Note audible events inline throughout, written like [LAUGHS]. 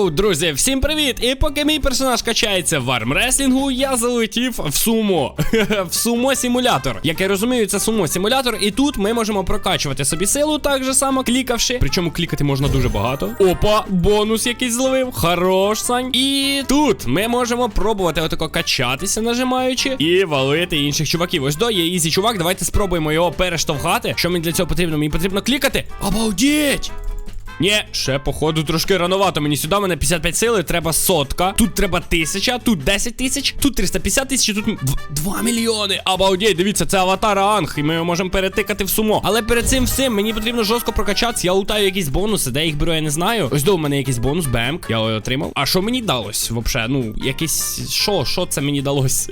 Йоу, друзі, всім привіт! І поки мій персонаж качається в армреслінгу, я залетів в сумо. [LAUGHS] в сумо симулятор. Як я розумію, це сумо симулятор, і тут ми можемо прокачувати собі силу, так же само клікавши. Причому клікати можна дуже багато. Опа, бонус якийсь зловив. Хорош, Сань. І тут ми можемо пробувати отако качатися, нажимаючи, і валити інших чуваків. Ось до є ізі чувак. Давайте спробуємо його перештовхати. Що мені для цього потрібно? Мені потрібно клікати. Обалдеть! Ні, ще, походу, трошки рановато. Мені сюди, мене 55 сили, треба сотка. Тут треба тисяча, тут 10 тисяч, тут 350 тисяч, тут 2 мільйони. Обалдеть, дивіться, це аватар Анг, і ми його можемо перетикати в сумо. Але перед цим всім мені потрібно жорстко прокачатися. Я лутаю якісь бонуси, де їх беру, я не знаю. Ось до у мене якийсь бонус, бемк. Я його отримав. А що мені далось? Вообще, ну, якийсь. Що, що це мені далось?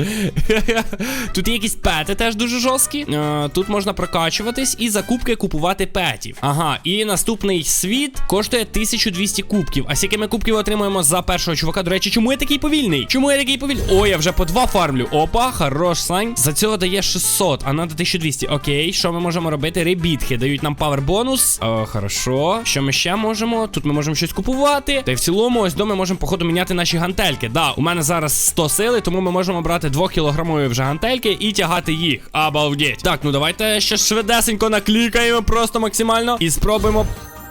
[LAUGHS] тут є якісь пети теж дуже жорсткі. Е, Тут можна прокачуватись і закупки купувати петів. Ага, і наступний світ коштує 1200 кубків. А скільки ми кубків отримуємо за першого чувака? До речі, чому я такий повільний? Чому я такий повільний? О, я вже по два фармлю. Опа, хорош, сань. За цього дає 600, а надо 1200. Окей, що ми можемо робити? Ребітки дають нам павер бонус. О, хорошо. Що ми ще можемо? Тут ми можемо щось купувати. Та й в цілому, ось до ми можемо, походу, міняти наші гантельки. Да, у мене зараз 100 сили, тому ми можемо брати 2 кілограмові вже гантельки і тягати їх. Обалдеть. Так, ну давайте ще швидесенько наклікаємо просто максимально і спробуємо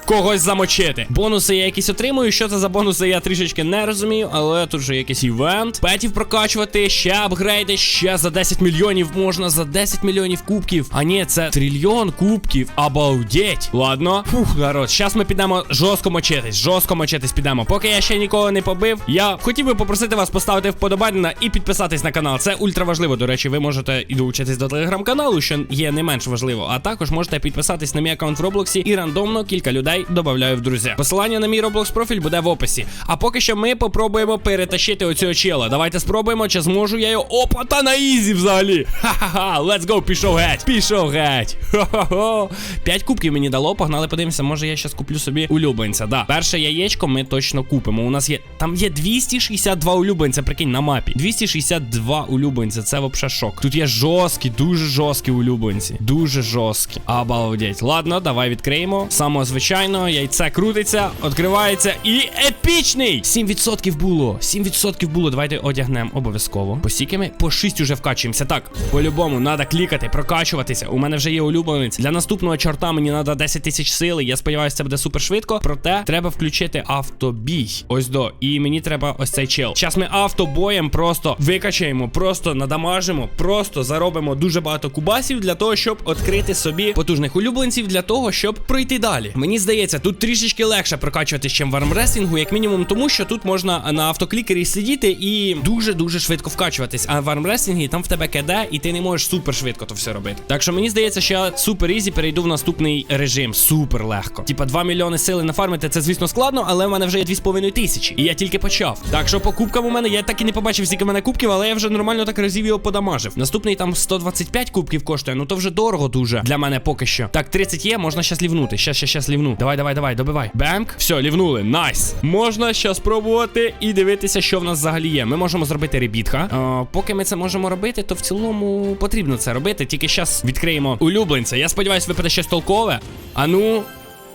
когось замочити. Бонуси я якісь отримую. Що це за бонуси, я трішечки не розумію, але тут же якийсь івент. Петів прокачувати, ще апгрейди, ще за 10 мільйонів можна за 10 мільйонів кубків. А ні, це трильйон кубків. Обалдеть. Ладно. Фух, народ, зараз ми підемо жорстко мочитись. Жорстко мочитись підемо. Поки я ще нікого не побив. Я хотів би попросити вас поставити вподобання і підписатись на канал. Це ультра важливо. До речі, ви можете і долучитись до телеграм-каналу, що є не менш важливо. А також можете підписатись на мій аккаунт в Роблоксі і рандомно кілька людей додаю в друзі. Посилання на мій Roblox профіль буде в описі. А поки що ми попробуємо перетащити оцього чела. Давайте спробуємо, чи зможу я його. Опа, та на ізі взагалі. Ха-ха-ха, let's go, пішов геть. Пішов геть. Хо-хо-хо. П'ять кубків мені дало. Погнали, подивимося. Може я щас куплю собі улюбленця. Да. Перше яєчко ми точно купимо. У нас є. Там є 262 улюбленця, прикинь, на мапі. 262 улюбленця. Це вообще шок. Тут є жорсткі, дуже жорсткі улюбленці. Дуже жорсткі. Обалдеть. Ладно, давай відкриємо. Само звичайно, яйце крутиться, відкривається і епічний! 7% було. 7% було. Давайте одягнемо обов'язково. По скільки ми? По 6 уже вкачуємося. Так, по-любому, треба клікати, прокачуватися. У мене вже є улюбленець. Для наступного чорта мені треба 10 тисяч сили. Я сподіваюся, це буде супер швидко. Проте треба включити автобій. Ось до. І мені треба ось цей чел. Зараз ми автобоєм просто викачаємо, просто надамажимо, просто заробимо дуже багато кубасів для того, щоб відкрити собі потужних улюбленців, для того, щоб пройти далі. Мені здається, тут трішечки легше прокачуватись, чим в армреслінгу, як мінімум, тому що тут можна на автоклікері сидіти і дуже-дуже швидко вкачуватись. А в армреслінгі там в тебе КД, і ти не можеш супер швидко то все робити. Так що мені здається, що я супер ізі перейду в наступний режим. Супер легко. Типа 2 мільйони сили нафармити, це звісно складно, але в мене вже є 2,5 тисячі. І я тільки почав. Так що по кубкам у мене я так і не побачив, скільки мене кубків, але я вже нормально так разів його подамажив. Наступний там 125 кубків коштує, ну то вже дорого дуже для мене поки що. Так, 30 є, можна щас лівнути. Щас, щас, щас лівну. Давай, давай, давай, добивай. Бемк. Все, лівнули. Найс. Можна ще спробувати і дивитися, що в нас взагалі є. Ми можемо зробити ребітка. Е, поки ми це можемо робити, то в цілому потрібно це робити. Тільки щас відкриємо улюбленця. Я сподіваюся, випаде щось толкове. А ну.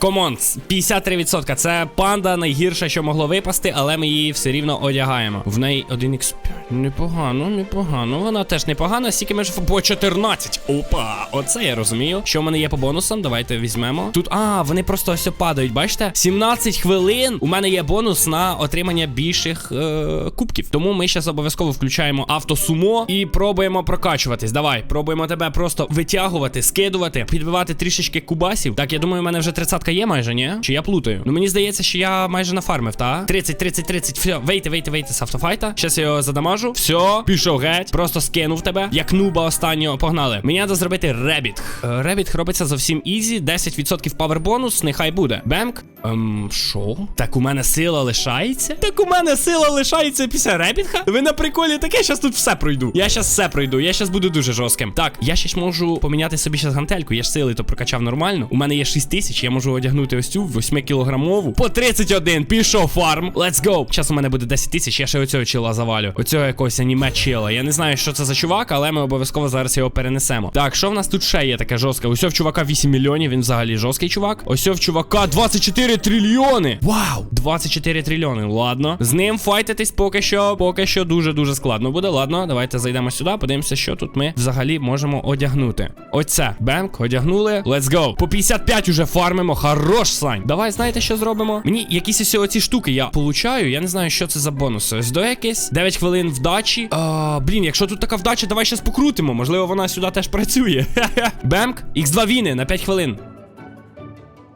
Комон, 53%. Це панда найгірше, що могло випасти, але ми її все рівно одягаємо. В неї 1 x Непогано, непогано. Вона теж непогана, стільки ми ж по 14. Опа, оце я розумію. Що в мене є по бонусам? Давайте візьмемо. Тут, а, вони просто ось падають, бачите? 17 хвилин. У мене є бонус на отримання більших е кубків. Тому ми зараз обов'язково включаємо автосумо і пробуємо прокачуватись. Давай, пробуємо тебе просто витягувати, скидувати, підбивати трішечки кубасів. Так, я думаю, у мене вже 30 є майже, ні? Чи я плутаю? Ну мені здається, що я майже нафармив, та? 30, 30, 30. Все, вийти, вийти, вийти з автофайта. Щас я його задамажу. Все, пішов геть. Просто скинув тебе. Як нуба останнього. Погнали. Мені треба зробити ребіт. Ребіт робиться зовсім ізі. 10% павер бонус. Нехай буде. Бемк. Ем, що? Так у мене сила лишається? Так у мене сила лишається після ребітха? Ви на приколі таке, щас тут все пройду. Я щас все пройду. Я щас буду дуже жорстким. Так, я ще ж можу поміняти собі щас гантельку. Я ж сили то прокачав нормально. У мене є 6 тисяч, я можу одягнути ось цю 8 кілограмову. По 31, пішов фарм. Let's go. Зараз у мене буде 10 тисяч, я ще оцього чила завалю. Оцього якогось аніме чила. Я не знаю, що це за чувак, але ми обов'язково зараз його перенесемо. Так, що в нас тут ще є таке жорстке? Ось в чувака 8 мільйонів, він взагалі жорсткий чувак. Ось в чувака 24 трильйони. Вау! 24 трильйони. Ладно. З ним файтитись поки що, поки що дуже-дуже складно буде. Ладно, давайте зайдемо сюди, подивимося, що тут ми взагалі можемо одягнути. Оце. Бенк, одягнули. Let's go. По 55 уже фармимо. Хорош, Сань. Давай, знаєте, що зробимо? Мені якісь ось оці штуки я получаю. Я не знаю, що це за бонуси. Ось до якесь 9 хвилин вдачі. А, блін, якщо тут така вдача, давай щас покрутимо. Можливо, вона сюди теж працює. [LAUGHS] Бемк, Х2 віни на 5 хвилин.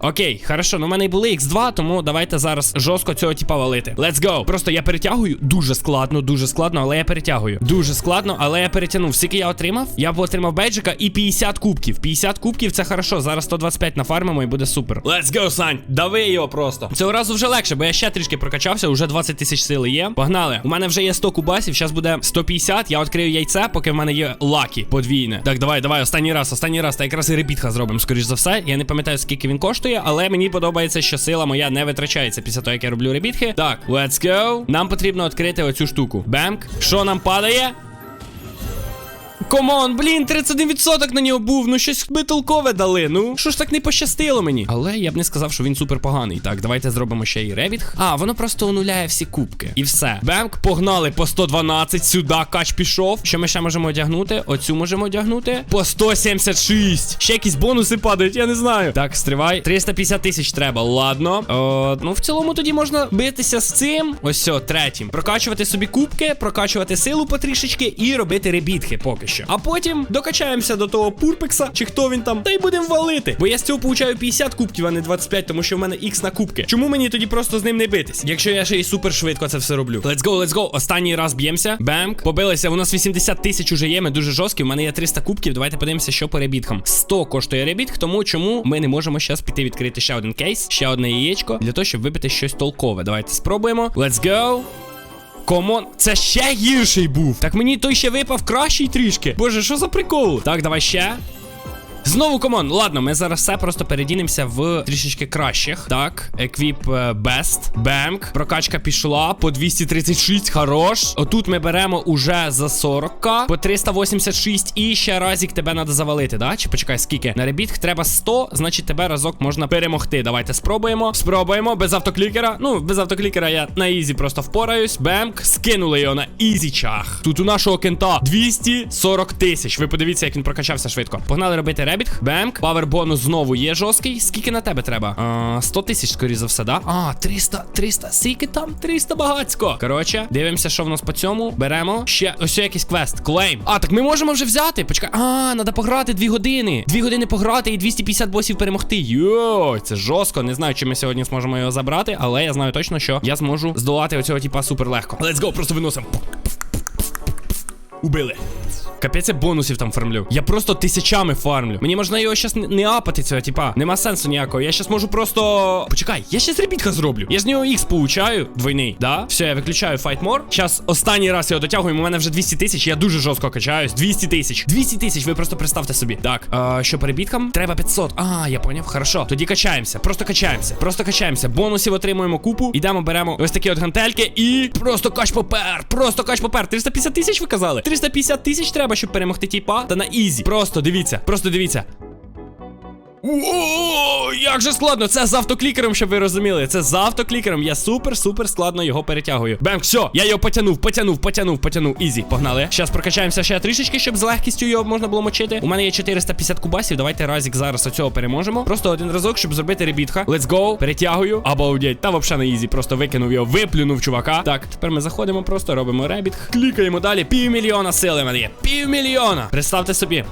Окей, хорошо, ну в мене й були X2, тому давайте зараз жорстко цього типа валити. Let's go. Просто я перетягую дуже складно, дуже складно, але я перетягую. Дуже складно, але я перетягнув. Скільки я отримав? Я б отримав бейджика і 50 кубків. 50 кубків це хорошо. Зараз 125 нафармимо і буде супер. Let's go, Сань. Дави його просто. Цього разу вже легше, бо я ще трішки прокачався, уже 20 тисяч сили є. Погнали. У мене вже є 100 кубасів, зараз буде 150. Я відкрию яйце, поки в мене є лакі подвійне. Так, давай, давай, останній раз, останній раз. Та якраз і репітха зробимо, скоріш за все. Я не пам'ятаю, скільки він коштує, але мені подобається, що сила моя не витрачається після того, як я роблю ребітки. Так, let's go. Нам потрібно відкрити оцю штуку. Бемк. Що нам падає? Комон, блін, 31% на нього був. Ну щось би толкове дали. Ну що ж так не пощастило мені. Але я б не сказав, що він супер поганий. Так, давайте зробимо ще й ревітг. А, воно просто онуляє всі кубки. І все. Бемк, погнали по 112. Сюди кач пішов. Що ми ще можемо одягнути? Оцю можемо одягнути. По 176. Ще якісь бонуси падають, я не знаю. Так, стривай. 350 тисяч треба. Ладно. О, ну в цілому тоді можна битися з цим. Ось все, третім. Прокачувати собі кубки, прокачувати силу потрішечки і робити ребітки поки що. А потім докачаємося до того пурпекса, чи хто він там, та й будемо валити. Бо я з цього получаю 50 кубків, а не 25, тому що в мене X на кубки. Чому мені тоді просто з ним не битись? Якщо я ще й супер швидко це все роблю. Let's go, let's go. Останній раз б'ємося. Бемк. Побилися. У нас 80 тисяч уже є. Ми дуже жорсткі. У мене є 300 кубків. Давайте подивимося, що по ребіткам. 100 коштує ребітк, тому чому ми не можемо зараз піти відкрити ще один кейс, ще одне яєчко, для того, щоб вибити щось толкове. Давайте спробуємо. Let's go. Комон, це ще гірший був. Так мені той ще випав кращий трішки. Боже, що за прикол? Так, давай ще. Знову комон. Ладно, ми зараз все просто передінемося в трішечки кращих. Так, еквіп Best. Бемк. Прокачка пішла по 236. Хорош. Отут ми беремо уже за 40к, по 386. І ще разік тебе треба завалити, да? Чи почекай, скільки? На ребітх треба 100, значить тебе разок можна перемогти. Давайте спробуємо. Спробуємо без автоклікера. Ну, без автоклікера я на ізі просто впораюсь. Бемк. Скинули його на ізічах. Тут у нашого кента 240 тисяч. Ви подивіться, як він прокачався швидко. Погнали робити ребітх. Бемк. Павер бонус знову є жорсткий. Скільки на тебе треба? А, 100 тисяч, скоріше за все, да? А, 300, 300. Скільки там? 300 багацько. Коротше, дивимося, що в нас по цьому. Беремо. Ще ось якийсь квест. Клейм. А, так ми можемо вже взяти. Почекай. А, треба пограти 2 години. 2 години пограти і 250 босів перемогти. Йой, це жорстко. Не знаю, чи ми сьогодні зможемо його забрати, але я знаю точно, що я зможу здолати оцього типа супер легко. Let's go, просто виносимо. Убили. Капець я бонусів там фармлю. Я просто тисячами фармлю. Мені можна його щас не, апати цього, типа. Нема сенсу ніякого. Я щас можу просто. Почекай, я щас ребітка зроблю. Я з нього X получаю двойний. Да? Все, я виключаю Fight More. Щас останній раз його дотягую. У мене вже 200 тисяч. Я дуже жорстко качаюсь. 200 тисяч. 200 тисяч, ви просто представте собі. Так, а, що по ребіткам? Треба 500. А, я поняв. Хорошо. Тоді качаємося. Просто качаємося. Просто качаємося. Бонусів отримуємо купу. Ідемо, беремо ось такі от гантельки. І просто кач попер. Просто кач попер. 350 тисяч ви казали? 350 тисяч треба, щоб перемогти тіпа. Та на ізі. Просто дивіться. Просто дивіться. О, як же складно! Це з автоклікером, щоб ви розуміли. Це з автоклікером. Я супер-супер складно його перетягую. Бем, все, я його потянув, потянув, потянув, потянув. Ізі, погнали. Зараз прокачаємося ще трішечки, щоб з легкістю його можна було мочити. У мене є 450 кубасів. Давайте разік зараз оцього переможемо. Просто один разок, щоб зробити ребітха. Let's go. Перетягую. Обалдеть. Та взагалі на ізі. Просто викинув його, виплюнув чувака. Так, тепер ми заходимо, просто робимо ребітх. Клікаємо далі. Півмільйона сили мене є. Півмільйона. Представте собі.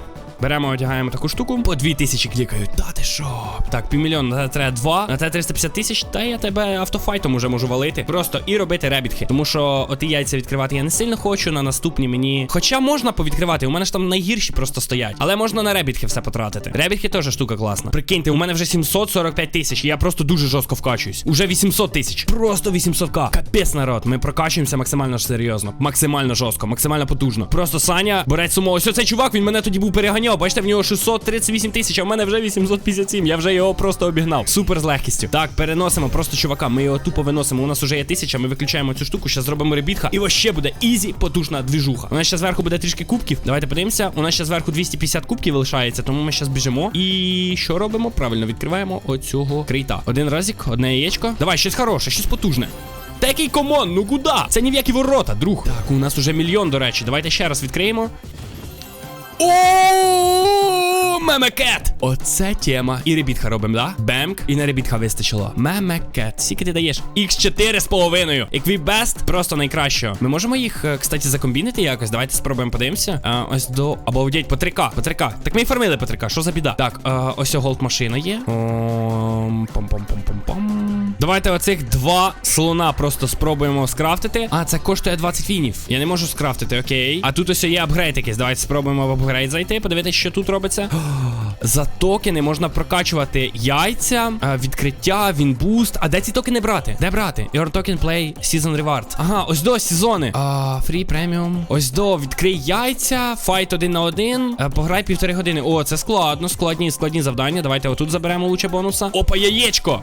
Беремо, одягаємо таку штуку. По 2000 клікають. Та ти що? Так, півмільйона, на те треба 2, на те 350 тисяч. Та я тебе автофайтом уже можу валити. Просто і робити ребітки. Тому що оті яйця відкривати я не сильно хочу. На наступні мені. Хоча можна повідкривати, у мене ж там найгірші просто стоять. Але можна на ребітки все потратити. Ребітки теж штука класна. Прикиньте, у мене вже 745 тисяч. і Я просто дуже жорстко вкачуюсь. Уже 800 тисяч. Просто 800к. Капець народ. Ми прокачуємося максимально серйозно. Максимально жорстко, максимально потужно. Просто Саня, борець сумо. Ось оцей чувак, він мене тоді був переганяв. Нього. Бачите, в нього 638 тисяч, а в мене вже 857. Я вже його просто обігнав. Супер з легкістю. Так, переносимо просто чувака. Ми його тупо виносимо. У нас уже є тисяча. Ми виключаємо цю штуку. Зараз зробимо ребітха. І ось ще буде ізі, потужна двіжуха. У нас ще зверху буде трішки кубків. Давайте подивимося. У нас ще зверху 250 кубків лишається, тому ми зараз біжимо. І що робимо? Правильно відкриваємо оцього крейта. Один разик, одне яєчко. Давай, щось хороше, щось потужне. Та який комон, ну куди? Це ні в які ворота, друг. Так, у нас уже мільйон, до речі. Давайте ще раз відкриємо. О, мемекет! Оце тема. І ребітха робимо, да? Бемк. І на ребітха вистачило. Мемекет. Скільки ти даєш? Х4 з половиною. Еквібест просто найкраще. Ми можемо їх, е, кстати, закомбінити якось. Давайте спробуємо подивимося. А, ось до. Або одіть по 3К. По 3К. Так ми і формили по 3К. Що за біда? Так, а, ось голд машина є. Ом, Пом-пом-пом-пом-пом. Давайте оцих два слона просто спробуємо скрафтити. А, це коштує 20 вінів. Я не можу скрафтити, окей. А тут ось є апгрейд якийсь. Давайте спробуємо в апгрейд зайти, подивитися, що тут робиться. [GASPS] За токени можна прокачувати яйця, е, відкриття, вінбуст. А де ці токени брати? Де брати? Your token play season reward. Ага, ось до сезони. А, free premium. Ось до відкрий яйця, файт один на один. е, Пограй півтори години. О, це складно, складні, складні завдання. Давайте отут заберемо лучше бонуса. Опа, яєчко!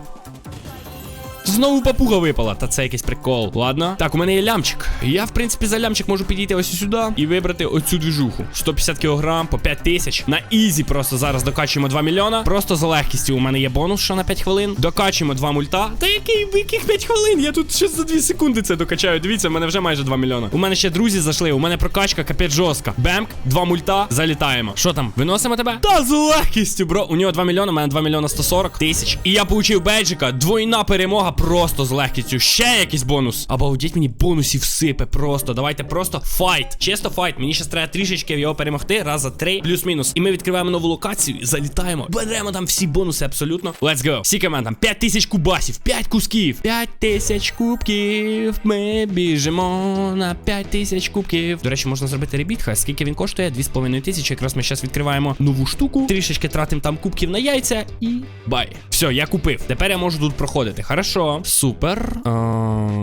Знову папуга випала, та це якийсь прикол. Ладно. Так, у мене є лямчик. Я, в принципі, за лямчик можу підійти ось сюди і вибрати оцю двіжуху. 150 кг по 5 тисяч. На ізі просто зараз докачуємо 2 мільйона. Просто за легкістю. У мене є бонус, що на 5 хвилин. Докачуємо 2 мульта. Та який яких 5 хвилин? Я тут ще за 2 секунди це докачаю. Дивіться, у мене вже майже 2 мільйона. У мене ще друзі зайшли. У мене прокачка капець жорстка. Бемк, 2 мульта, залітаємо. Що там? Виносимо тебе? Та з легкістю, бро. У нього 2 мільйони, у мене 2 мільйона 140 тисяч. І я получив бейджика. Двойна перемога просто з легкістю. Ще якийсь бонус. Обалдіть мені бонусів сипе просто. Давайте просто файт. Чисто файт. Мені ще треба трішечки його перемогти. Раз за три, плюс-мінус. І ми відкриваємо нову локацію, залітаємо. Беремо там всі бонуси абсолютно. Let's go. Скільки в мене там? 5 тисяч кубасів, 5 кусків. 5 тисяч кубків. Ми біжимо на 5 тисяч кубків. До речі, можна зробити ребітха. Скільки він коштує? 2,5 тисячі. Якраз ми зараз відкриваємо нову штуку. Трішечки тратимо там кубків на яйця і бай. Все, я купив. Тепер я можу тут проходити. Хорошо. Супер. А,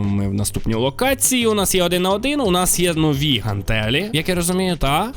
ми в наступній локації. У нас є один на один. У нас є нові гантелі, як я розумію, та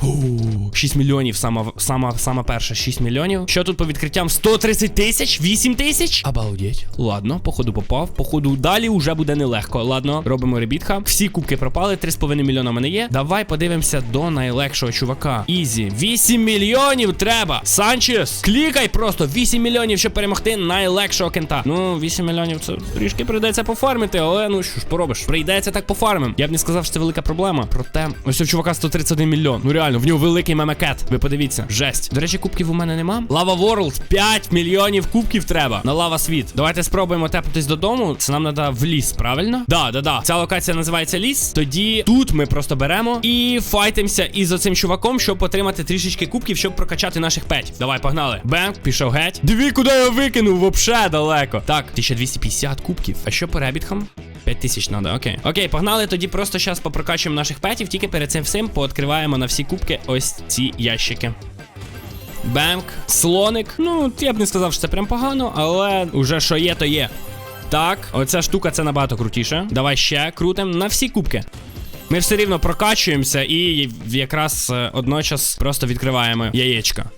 6 мільйонів. Сама сама сама перша 6 мільйонів. Що тут по відкриттям? 130 тисяч? 8 тисяч? Обалдеть. Ладно, походу попав. Походу далі вже буде нелегко. Ладно, робимо ребітха. Всі кубки пропали. 3,5 мільйона в мене є. Давай подивимося до найлегшого чувака. Ізі. 8 мільйонів треба. Санчес. Клікай просто 8 мільйонів, щоб перемогти найлегшого кента. Ну, 8 мільйонів це трішки прийдеться пофармити, але ну що ж поробиш. Прийдеться так пофармим. Я б не сказав, що це велика проблема. Проте, ось у чувака 131 мільйон. Ну реально, в нього великий мемекет. Ви подивіться. Жесть. До речі, кубків у мене нема. Лава World 5 мільйонів кубків треба на лава світ. Давайте спробуємо тепнутись додому. Це нам треба в ліс, правильно? Да, да, да. Ця локація називається ліс. Тоді тут ми просто беремо і файтимося із оцим чуваком, щоб отримати трішечки кубків, щоб прокачати наших петів. Давай, погнали. Бенк, пішов геть. Диві, куди я викинув, вообще далеко. Так, 1250 кубків. А що по ребіткам? 5 тисяч треба, окей. Окей, погнали. Тоді просто зараз попрокачуємо наших петів. Тільки перед цим всім пооткриваємо на всі кубки ось ці ящики. Бемк, слоник. Ну, я б не сказав, що це прям погано, але уже що є, то є. Так, оця штука це набагато крутіше. Давай ще крутим на всі кубки. Ми все рівно прокачуємося і якраз е, одночас просто відкриваємо яєчка.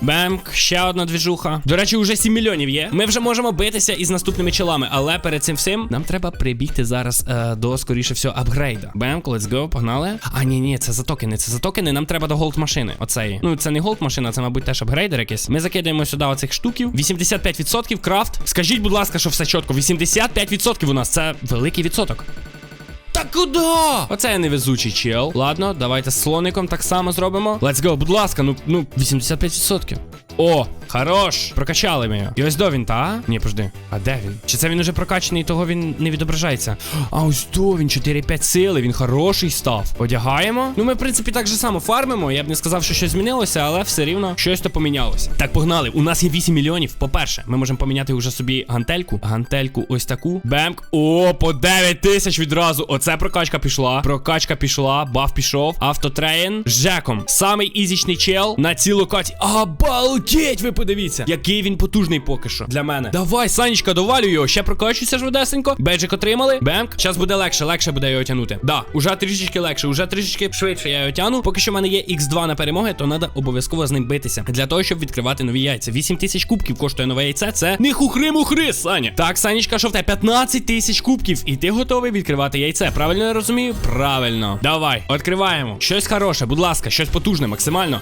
Бемк, ще одна двіжуха. До речі, уже 7 мільйонів є. Ми вже можемо битися із наступними челами, але перед цим всім нам треба прибігти зараз е, до, скоріше всього, апгрейда. Бемк, let's go, погнали. А, ні, ні, це за токени. Це за токени. Нам треба до голд машини. Оцеї. Ну, це не голд машина, це, мабуть, теж апгрейдер якийсь. Ми закидаємо сюди оцих штуків. 85% крафт. Скажіть, будь ласка, що все чітко. 85% у нас це великий відсоток. Та куди? Оце я невезучий чел. Ладно, давайте з слоником так само зробимо. Let's go, будь ласка, ну ну 85%. О, хорош! Прокачали ми. І ось до він, та? Ні, пожди. А де він? Чи це він уже прокачаний, і того він не відображається? А ось до він 4-5 сили, він хороший став. Одягаємо. Ну, ми, в принципі, так же само фармимо. Я б не сказав, що щось змінилося, але все рівно щось то помінялося. Так, погнали. У нас є 8 мільйонів. По-перше, ми можемо поміняти вже собі гантельку. Гантельку ось таку. Бемк. О, по 9 тисяч відразу. Оце прокачка пішла. Прокачка пішла, баф пішов. Автотрейн. Жеком. Самий ізічний чел на цій локації. Обалдеть! Ви подивіться, який він потужний поки що для мене. Давай, Санечка, довалюй його. Ще прокачуйся швидесенько. Беджик отримали. Бемк. Зараз буде легше, легше буде його тягнути. Да, уже трішечки легше, уже трішечки швидше я його тягну. Поки що в мене є X2 на перемоги, то треба обов'язково з ним битися. Для того, щоб відкривати нові яйця. 8 тисяч кубків коштує нове яйце. Це не хухри-мухри, Саня. Так, Санечка, що в тебе 15 тисяч кубків. І ти готовий відкривати яйце. Правильно я розумію? Правильно. Давай, відкриваємо. Щось хороше, будь ласка, щось потужне, максимально.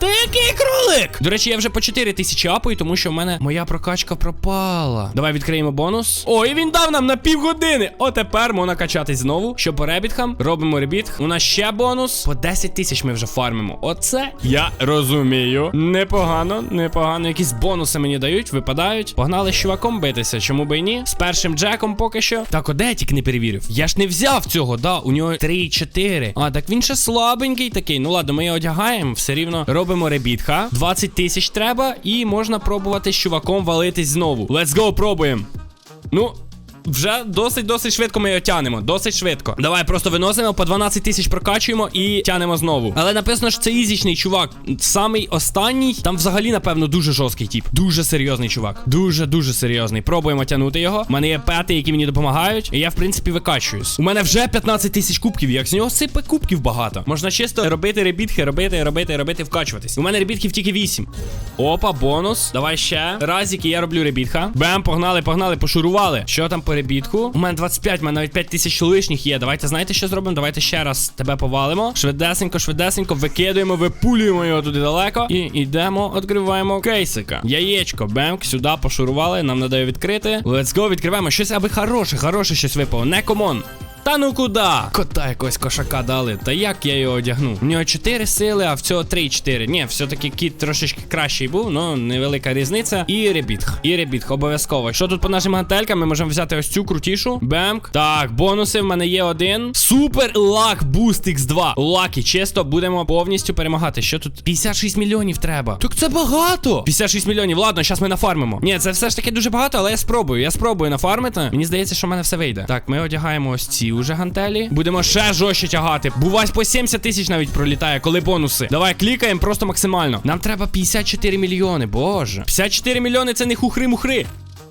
Та який кролик? До речі, я вже по 4 тисячі апаю, тому що в мене моя прокачка пропала. Давай відкриємо бонус. О, і він дав нам на півгодини. О, тепер можна качатись знову. Що по ребітхам? Робимо ребітх. У нас ще бонус. По 10 тисяч ми вже фармимо. Оце я розумію. Непогано, непогано. Якісь бонуси мені дають, випадають. Погнали з чуваком битися. Чому би і ні? З першим джеком поки що. Так, о, де я тільки не перевірив. Я ж не взяв цього, да. У нього 3-4. А, так він ще слабенький такий. Ну ладно, ми його одягаємо. Все рівно робимо ребітха. 20 тисяч треба, і можна пробувати з чуваком валитись знову. Let's go, пробуємо. Ну. Вже досить-досить швидко ми його тянемо. Досить швидко. Давай просто виносимо, по 12 тисяч прокачуємо і тянемо знову. Але написано, що це ізічний чувак. Самий останній, там взагалі, напевно, дуже жорсткий тип. Дуже серйозний чувак. Дуже-дуже серйозний. Пробуємо тягнути його. У мене є пети, які мені допомагають. І я, в принципі, викачуюсь. У мене вже 15 тисяч кубків. Як з нього сипе кубків багато. Можна чисто робити ребітки, робити, робити, робити, вкачуватись. У мене ребітків тільки 8. Опа, бонус. Давай ще. Разики, я роблю ребітха. Бем, погнали, погнали, пошурували. Що там по ребітку? У мене 25, у мене навіть 5 тисяч лишніх є. Давайте знаєте, що зробимо? Давайте ще раз тебе повалимо. Швидесенько, швидесенько, викидуємо, випулюємо його туди далеко. І йдемо, відкриваємо кейсика. Яєчко, бемк, сюди пошурували. Нам надає відкрити. Let's go, відкриваємо. Щось аби хороше, хороше щось випало. Не комон. Та ну куди? Кота якогось кошака дали. Та як я його одягну? У нього 4 сили, а в цього 3-4. Ні, все-таки кіт трошечки кращий був, ну невелика різниця. І ребітх. І ребітх, обов'язково. Що тут по нашим гантелькам? Ми можемо взяти ось цю крутішу. Бемк. Так, бонуси в мене є один. Супер лак буст X2. Лакі, чисто будемо повністю перемагати. Що тут? 56 мільйонів треба. Так це багато. 56 мільйонів. Ладно, зараз ми нафармимо. Ні, це все ж таки дуже багато, але я спробую. Я спробую нафармити. Мені здається, що в мене все вийде. Так, ми одягаємо ось ці уже гантелі. Будемо ще жорстче тягати. Бувай по 70 тисяч навіть пролітає, коли бонуси. Давай клікаємо просто максимально. Нам треба 54 мільйони. Боже. 54 мільйони це не хухри-мухри.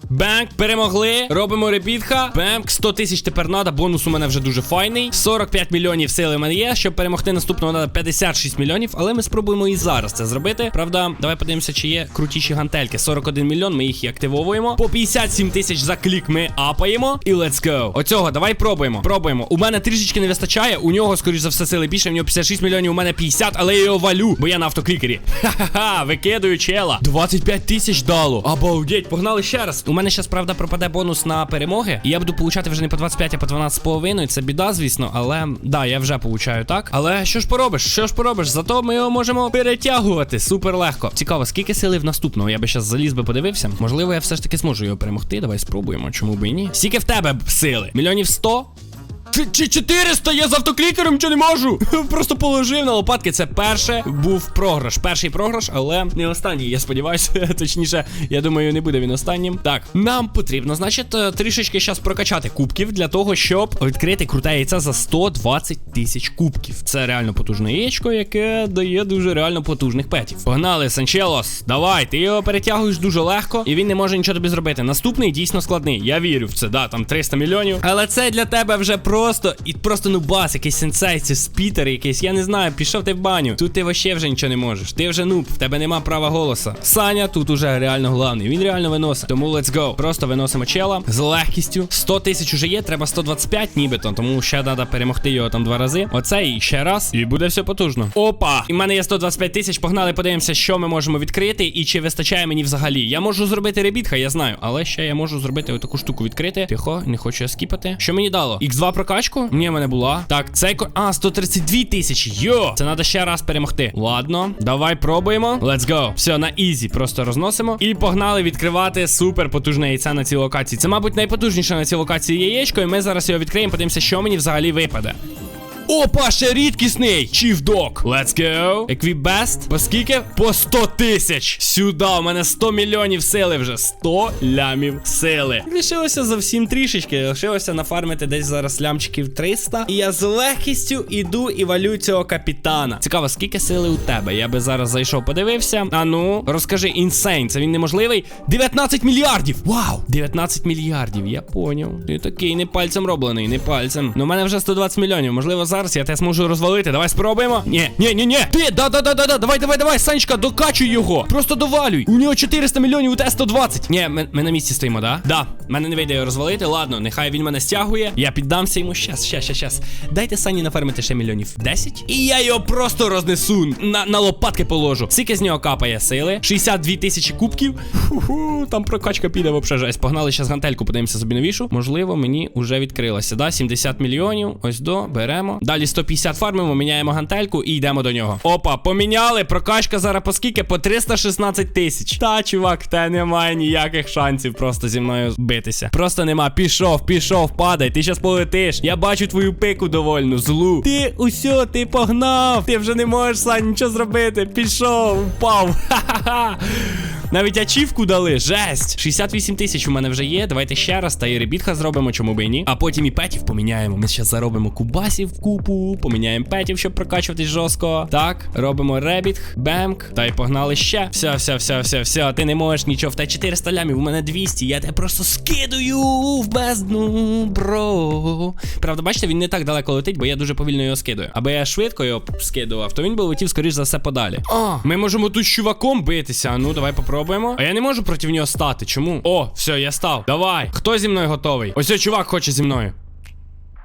Бенк, перемогли. Робимо ребітха. Бенк, 100 тисяч тепер надо. Бонус у мене вже дуже файний. 45 мільйонів сили в мене є. Щоб перемогти наступного, треба 56 мільйонів. Але ми спробуємо і зараз це зробити. Правда, давай подивимося, чи є крутіші гантельки. 41 мільйон. Ми їх і активовуємо. По 57 тисяч за клік ми апаємо. І let's go. Оцього, давай пробуємо. Пробуємо. У мене трішечки не вистачає. У нього, скоріш за все, сили більше. В нього 56 мільйонів, у мене 50, але я його валю, бо я на автоклікері. [LAUGHS] Ха-ха-ха, викидаю чела. 25 тисяч дало. Обалдеть, погнали ще раз. Мене зараз, правда, пропаде бонус на перемоги. І я буду получати вже не по 25, а по 12,5. Це біда, звісно. Але да, я вже получаю так. Але що ж поробиш? Що ж поробиш? Зато ми його можемо перетягувати супер легко. Цікаво, скільки сили в наступного? Я би зараз заліз би подивився. Можливо, я все ж таки зможу його перемогти. Давай спробуємо, чому би і ні. Скільки в тебе сили? Мільйонів 100? Чи, чи 400? Я з автоклікером нічого не можу. [LAUGHS] Просто положив на лопатки. Це перше був програш. Перший програш, але не останній, я сподіваюся. [LAUGHS] Точніше, я думаю, не буде він останнім. Так, нам потрібно, значить, е, трішечки зараз прокачати кубків для того, щоб відкрити круте яйце за 120 тисяч кубків. Це реально потужне яєчко, яке дає дуже реально потужних петів. Погнали, Санчелос, давай, ти його перетягуєш дуже легко, і він не може нічого тобі зробити. Наступний дійсно складний. Я вірю в це, да, там 300 мільйонів. Але це для тебе вже просто і просто нубас, якийсь сенсей, це спітер якийсь. Я не знаю, пішов ти в баню. Тут ти вообще вже нічого не можеш. Ти вже нуб, в тебе нема права голоса. Саня тут уже реально главний. Він реально виносить. Тому let's go. Просто виносимо чела з легкістю. 100 тисяч уже є, треба 125 нібито. Тому ще треба перемогти його там два рази. Оце і ще раз. І буде все потужно. Опа! І в мене є 125 тисяч. Погнали, подивимося, що ми можемо відкрити і чи вистачає мені взагалі. Я можу зробити ребітха, я знаю. Але ще я можу зробити отаку штуку відкрити. Тихо, не хочу я скіпати. Що мені дало? X2 прокачку? Ні, в мене була. Так, цей. А, 132 тисячі. Йо! Це треба ще раз перемогти. Ладно, давай пробуємо. Let's go. Все, на ізі. Просто розносимо. І погнали відкривати супер потужне яйце на цій локації. Це, мабуть, найпотужніше на цій локації яєчко. І ми зараз його відкриємо, подивимося, що мені взагалі випаде. Опа, ще рідкісний! Dog. Let's go. Best. По скільки? По 100 тисяч. Сюди, у мене 100 мільйонів сили вже. 100 лямів сили. Лишилося зовсім трішечки. Лишилося нафармити десь зараз лямчиків 300. І я з легкістю іду і валю цього капітана. Цікаво, скільки сили у тебе? Я би зараз зайшов, подивився. А ну, розкажи, інсейн, це він неможливий? 19 мільярдів! Вау! 19 мільярдів, я поняв. Ти такий не пальцем роблений, не пальцем. Ну, у мене вже 120 мільйонів. Можливо, зараз я те зможу розвалити. Давай спробуємо. Ні, ні, ні, ні. Ти, да, да, да, да, да. Давай, давай, давай, Санечка, докачуй його. Просто довалюй. У нього 400 мільйонів, у тебе 120. Ні, ми, ми на місці стоїмо, да? Да. Мене не вийде його розвалити. Ладно, нехай він мене стягує. Я піддамся йому. Щас, щас, щас, щас. Дайте Сані нафермити ще мільйонів 10. І я його просто рознесу. На, на лопатки положу. Скільки з нього капає сили? 62 тисячі кубків. Фу-ху, там прокачка піде вообще жесть. Погнали зараз гантельку, подивимося собі новішу. Можливо, мені вже відкрилося. Да, 70 мільйонів. Ось до, беремо. Далі 150 фармимо, міняємо гантельку і йдемо до нього. Опа, поміняли. Прокачка зараз по скільки? По 316 тисяч. Та, чувак, тебе немає ніяких шансів просто зі мною битися. Просто нема. Пішов, пішов, падай. Ти щас полетиш. Я бачу твою пику довольну, злу. Ти усьо, ти погнав. Ти вже не можеш, Сань, нічого зробити. Пішов, впав. [LAUGHS] Ха-ха-ха. Навіть ачівку дали, жесть. 68 тисяч у мене вже є. Давайте ще раз та і ребітха зробимо, чому би і ні. А потім і петів поміняємо. Ми зараз заробимо кубасів купу, поміняємо петів, щоб прокачуватись жорстко. Так, робимо ребітх, бемк. Та й погнали ще. Все, все, все, все, все. Ти не можеш нічого. В тебе 400 лямів, у мене 200. Я тебе просто скидую в бездну, бро. Правда, бачите, він не так далеко летить, бо я дуже повільно його скидую. Аби я швидко його скидував, то він би летів, скоріш за все, подалі. А, ми можемо тут з чуваком битися. Ну, давай попробуємо. А я не можу проти нього стати. Чому? О, все, я став. Давай. Хто зі мною готовий? Ось цей чувак хоче зі мною.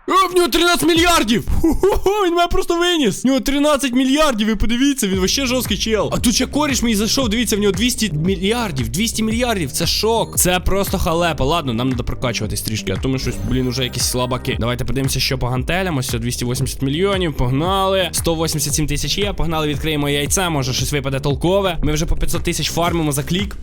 О, в нього 13 мільярдів! Ху-ху-ху, він мене просто виніс. В нього 13 мільярдів, і подивіться, він вообще жорсткий чел. А тут ще коріш мій зайшов, дивіться, в нього 200 мільярдів, 200 мільярдів, це шок. Це просто халепа. Ладно, нам треба прокачуватись трішки, а то ми щось, блін, уже якісь слабаки. Давайте подивимося, що по гантелям. Ось 280 мільйонів, погнали. 187 тисяч є, погнали, відкриємо яйця, може щось випаде толкове. Ми вже по 500 тисяч фармимо за клік.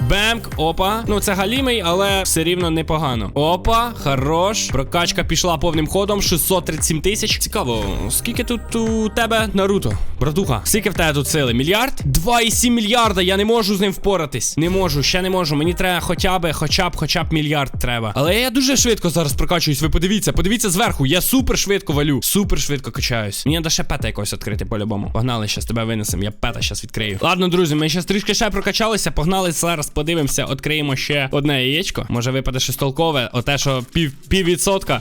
Бемк, опа. Ну, це галімий, але все рівно непогано. Опа, хорош. Прокачка пішла повним ходом. 637 тисяч. Цікаво, скільки тут у тебе Наруто? Братуха, скільки в тебе тут сили? Мільярд? 2,7 мільярда. Я не можу з ним впоратись. Не можу, ще не можу. Мені треба хоча б, хоча б, хоча б мільярд треба. Але я дуже швидко зараз прокачуюсь. Ви подивіться, подивіться зверху. Я супер швидко валю. Супер швидко качаюсь. Мені треба ще пета якось відкрити по-любому. Погнали, щас тебе винесем. Я пета щас відкрию. Ладно, друзі, ми ще трішки ще прокачалися. Погнали зараз, подивимося, відкриємо ще одне яєчко. Може випаде щось толкове, оте, що пів, пів відсотка.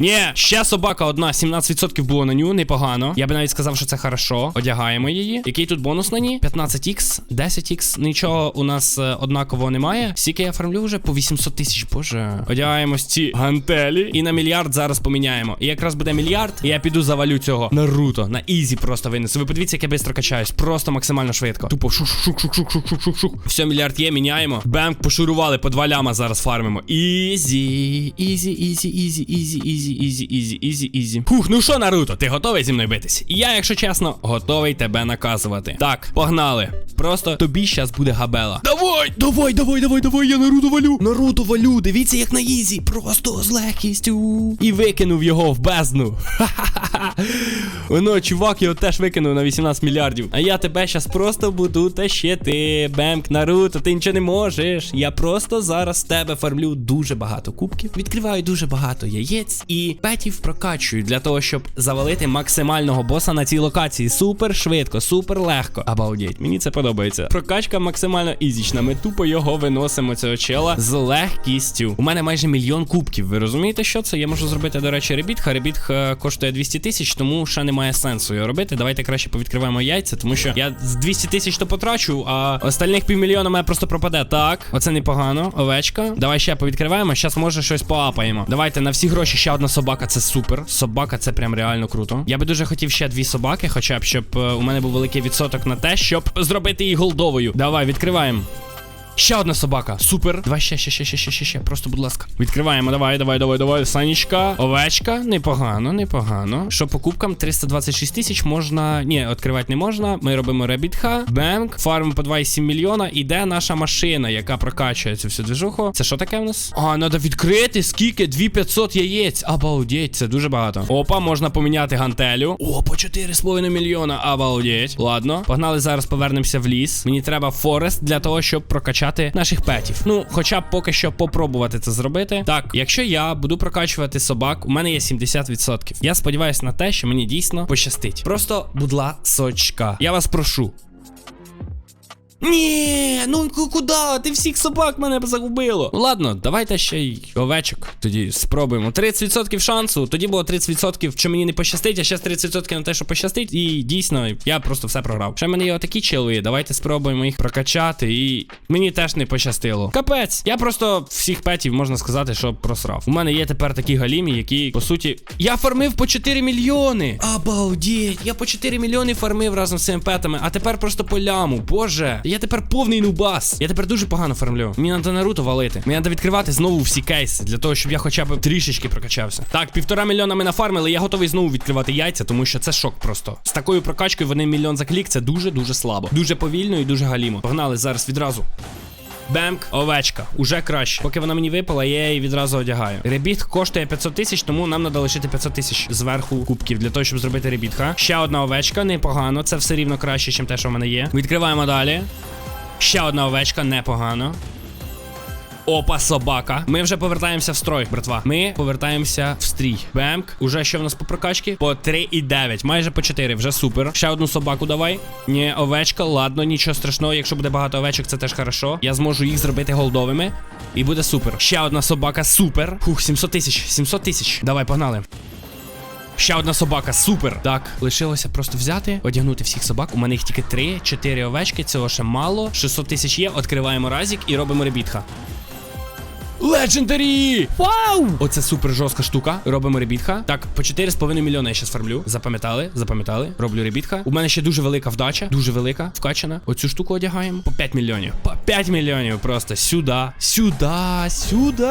Ні, ще собака одна, 17% було на ню, непогано. Я би навіть сказав, що це хорошо. Одягаємо її. Який тут бонус на ній? 15х, 10х. Нічого у нас е, однакового немає. Скільки я фармлю вже по 800 тисяч. Боже. Одягаємо ці гантелі. І на мільярд зараз поміняємо. І якраз буде мільярд, і я піду завалю цього. Наруто. На ізі просто винесу. Ви подивіться, як я швидко качаюсь. Просто максимально швидко. Тупо шук-шук-шук-шук-шук-шук-шук. Все, мільярд є, міняємо. Бемк пошурували, по два ляма зараз фармимо. Ізі, ізі, ізі, ізі, ізі, ізі ізі, ізі, ізі, ізі. Фух, ну що, Наруто, ти готовий зі мною битись? Я, якщо чесно, готовий тебе наказувати. Так, погнали. Просто тобі щас буде габела. Давай, давай, давай, давай, давай, я Наруто валю. Наруто валю, дивіться, як на ізі. Просто з легкістю. І викинув його в бездну. Ха-ха-ха. [LAUGHS] Воно, чувак, його теж викинув на 18 мільярдів. А я тебе щас просто буду тащити. Бемк, Наруто, ти нічого не можеш. Я просто зараз тебе фармлю дуже багато кубків. Відкриваю дуже багато яєць і петів прокачую для того, щоб завалити максимального боса на цій локації. Супер швидко, супер легко. Обалдеть, мені це подобається. Прокачка максимально ізічна. Ми тупо його виносимо цього чела з легкістю. У мене майже мільйон кубків. Ви розумієте, що це? Я можу зробити, до речі, ребітха. Ребітх е, коштує 200 тисяч, тому ще немає сенсу його робити. Давайте краще повідкриваємо яйця, тому що я з 200 тисяч то потрачу, а остальних півмільйона мене просто пропаде. Так, оце непогано. Овечка. Давай ще повідкриваємо. Щас може щось поапаємо. Давайте на всі гроші ще одна собака. Це супер. Собака це прям реально круто. Я би дуже хотів ще дві собаки, хоча б щоб е, у мене був великий відсоток на те, щоб зробити її голдовою. Давай, відкриваємо. Ще одна собака. Супер. Давай ще, ще, ще, ще, ще, ще, ще. Просто, будь ласка. Відкриваємо. Давай, давай, давай, давай. Санечка. Овечка. Непогано, непогано. Що по кубкам? 326 тисяч можна. Ні, відкривати не можна. Ми робимо ребітха. Бенк. Фарм по 2,7 мільйона. Іде наша машина, яка прокачує цю всю движуху. Це що таке в нас? А, треба відкрити. Скільки? 2500 яєць. Обалдеть, це дуже багато. Опа, можна поміняти гантелю. О, по 4,5 мільйона. Обалдеть. Ладно. Погнали зараз повернемося в ліс. Мені треба Форест для того, щоб прокачати наших петів. Ну, хоча б поки що попробувати це зробити. Так, якщо я буду прокачувати собак, у мене є 70%. Я сподіваюся на те, що мені дійсно пощастить. Просто, будь ласочка, я вас прошу. Ні, ну куди? Ти всіх собак мене загубило. Ну ладно, давайте ще й овечок. Тоді спробуємо. 30% шансу. Тоді було 30%, що мені не пощастить, а ще 30% на те, що пощастить. І дійсно, я просто все програв. Ще в мене є отакі чили. Давайте спробуємо їх прокачати. І мені теж не пощастило. Капець. Я просто всіх петів можна сказати, що просрав. У мене є тепер такі галімі, які, по суті, я фармив по 4 мільйони. Обалдеть, я по 4 мільйони фармив разом з цими петами, а тепер просто по ляму. Боже, я тепер повний нубас. Я тепер дуже погано фармлю. Мені треба Наруто валити. Мені треба відкривати знову всі кейси для того, щоб я хоча б трішечки прокачався. Так, півтора мільйона ми нафармили. Я готовий знову відкривати яйця, тому що це шок просто. З такою прокачкою вони мільйон за клік. Це дуже дуже слабо. Дуже повільно і дуже галімо. Погнали зараз відразу. Бемк, овечка, уже краще. Поки вона мені випала, я її відразу одягаю. Ребіт коштує 500 тисяч, тому нам треба лишити 500 тисяч зверху кубків для того, щоб зробити ребітха. Ще одна овечка, непогано. Це все рівно краще, ніж те, що в мене є. Відкриваємо далі. Ще одна овечка, непогано. Опа, собака. Ми вже повертаємося в строй, братва. Ми повертаємося в стрій. Бемк. Уже що в нас по прокачці? По 3,9. Майже по 4. Вже супер. Ще одну собаку давай. Ні, овечка. Ладно, нічого страшного. Якщо буде багато овечок, це теж хорошо. Я зможу їх зробити голдовими. І буде супер. Ще одна собака, супер. Фух, 700 тисяч. 700 тисяч. Давай, погнали. Ще одна собака, супер. Так, лишилося просто взяти, одягнути всіх собак. У мене їх тільки 3, 4 овечки, цього ще мало. 600 тисяч є. Відкриваємо разік і робимо ребітха. Легендарі! Вау! Оце супер жорстка штука. Робимо ребітха. Так, по 4,5 мільйона я щас фармлю. Запам'ятали, запам'ятали. Роблю ребітха. У мене ще дуже велика вдача, дуже велика, вкачана. Оцю штуку одягаємо. По 5 мільйонів. По 5 мільйонів просто сюди, сюди, сюди.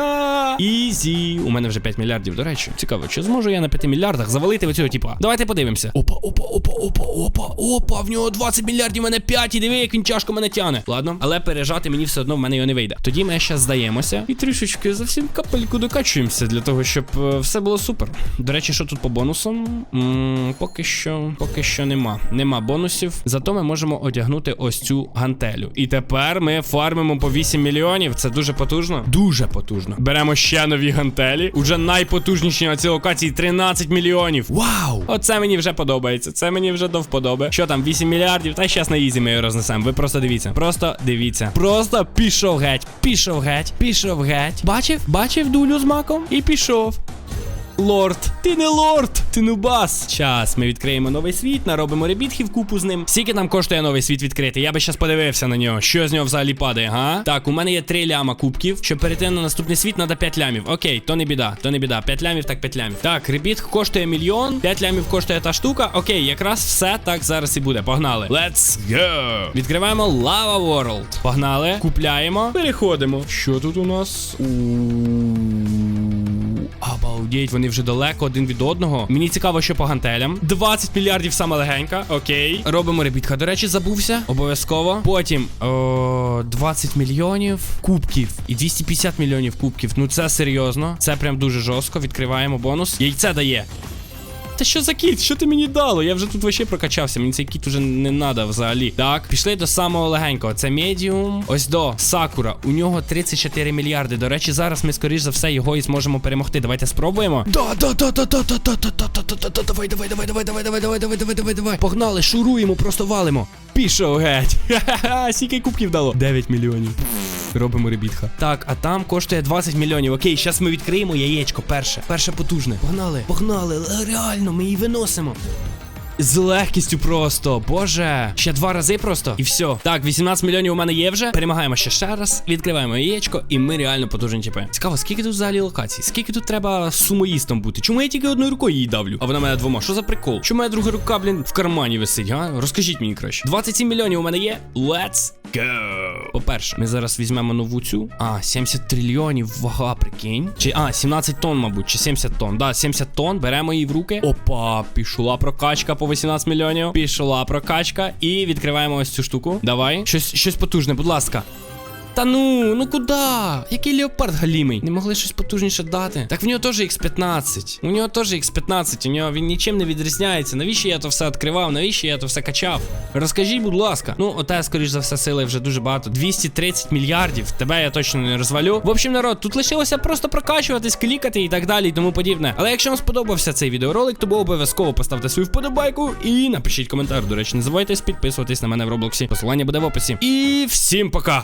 Ізі. У мене вже 5 мільярдів. До речі, цікаво, чи зможу я на 5 мільярдах завалити оцього типа? Давайте подивимося. Опа, опа, опа, опа, опа, опа. В нього 20 мільярдів, у мене 5. І диви, як він тяжко мене тяне. Ладно, але пережати мені все одно в мене його не вийде. Тоді ми ще здаємося і трішечки зовсім капельку докачуємося для того, щоб е, все було супер. До речі, що тут по бонусам? м поки що, поки що нема. Нема бонусів. Зато ми можемо одягнути ось цю гантелю. І тепер ми фармимо по 8 мільйонів. Це дуже потужно. Дуже потужно. Беремо ще нові гантелі. Уже найпотужніші на цій локації 13 мільйонів. Вау! Оце мені вже подобається. Це мені вже до вподоби. Що там, 8 мільярдів? Та щас на ізі ми його рознесемо. Ви просто дивіться. Просто дивіться. Просто пішов геть. Пішов геть. Пішов геть. Бачив? Бачив дулю з маком? І пішов. Лорд, ти не лорд, ти нубас. Час, ми відкриємо новий світ, наробимо ребітхів купу з ним. Скільки нам коштує новий світ відкрити? Я би щас подивився на нього. Що з нього взагалі падає, га? Так, у мене є 3 ляма кубків. Щоб перейти на наступний світ, треба 5 лямів. Окей, то не біда, то не біда. 5 лямів, так 5 лямів. Так, ребіт коштує мільйон, 5 лямів коштує та штука. Окей, якраз все так зараз і буде. Погнали. Let's go! Відкриваємо Lava World. Погнали. Купляємо. Переходимо. Що тут у нас? Обалдеть, вони вже далеко один від одного. Мені цікаво, що по гантелям. 20 мільярдів саме легенька. Окей. Робимо ребітка. До речі, забувся. Обов'язково. Потім о, 20 мільйонів кубків. І 250 мільйонів кубків. Ну це серйозно. Це прям дуже жорстко. Відкриваємо бонус. Яйце дає. Та що за кіт? Що ти мені дало? Я вже тут вообще прокачався. Мені цей кіт уже не надо взагалі. Так, пішли до самого легенького. Це медіум. Ось до Сакура. У нього 34 мільярди. До речі, зараз ми, скоріш за все, його і зможемо перемогти. Давайте спробуємо. Да, да, да, да, да, да, да, да, да, да, да, да, давай, давай, давай, давай, давай, давай, давай, давай, давай, давай, давай. Погнали, шуруємо, просто валимо. Пішов геть. Ха-ха-ха, [LAUGHS] скільки кубків дало? 9 мільйонів. Робимо ребітха. Так, а там коштує 20 мільйонів. Окей, зараз ми відкриємо яєчко. Перше. Перше потужне. Погнали, погнали. Реально, ми її виносимо. З легкістю просто. Боже. Ще два рази просто. І все. Так, 18 мільйонів у мене є вже. Перемагаємо ще ще раз. Відкриваємо яєчко, і ми реально потужні тіпи. Цікаво, скільки тут взагалі локацій? Скільки тут треба сумоїстом бути? Чому я тільки одною рукою її давлю? А вона мене двома. Що за прикол? Чому моя друга рука, блін, в кармані висить, га? Розкажіть мені краще. 27 мільйонів у мене є. Let's go. По-перше, ми зараз візьмемо нову цю. А, 70 трильйонів вага, прикинь. Чи а, 17 тонн, мабуть, чи 70 тонн. Да, 70 тонн. Беремо її в руки. Опа, пішла прокачка по 18 мільйонів. Пішла прокачка. І відкриваємо ось цю штуку. Давай. Щось, щось потужне, будь ласка. Та ну, ну куди? Який леопард галімий? Не могли щось потужніше дати. Так в нього теж X15. У нього теж X15. У нього він нічим не відрізняється. Навіщо я то все відкривав? Навіщо я то все качав? Розкажіть, будь ласка. Ну, оте, скоріш за все, сили вже дуже багато. 230 мільярдів. Тебе я точно не розвалю. В общем, народ, тут лишилося просто прокачуватись, клікати і так далі, і тому подібне. Але якщо вам сподобався цей відеоролик, то обов'язково поставте свою вподобайку і напишіть коментар. До речі, не забувайте підписуватись на мене в Роблоксі. Посилання буде в описі. І всім пока!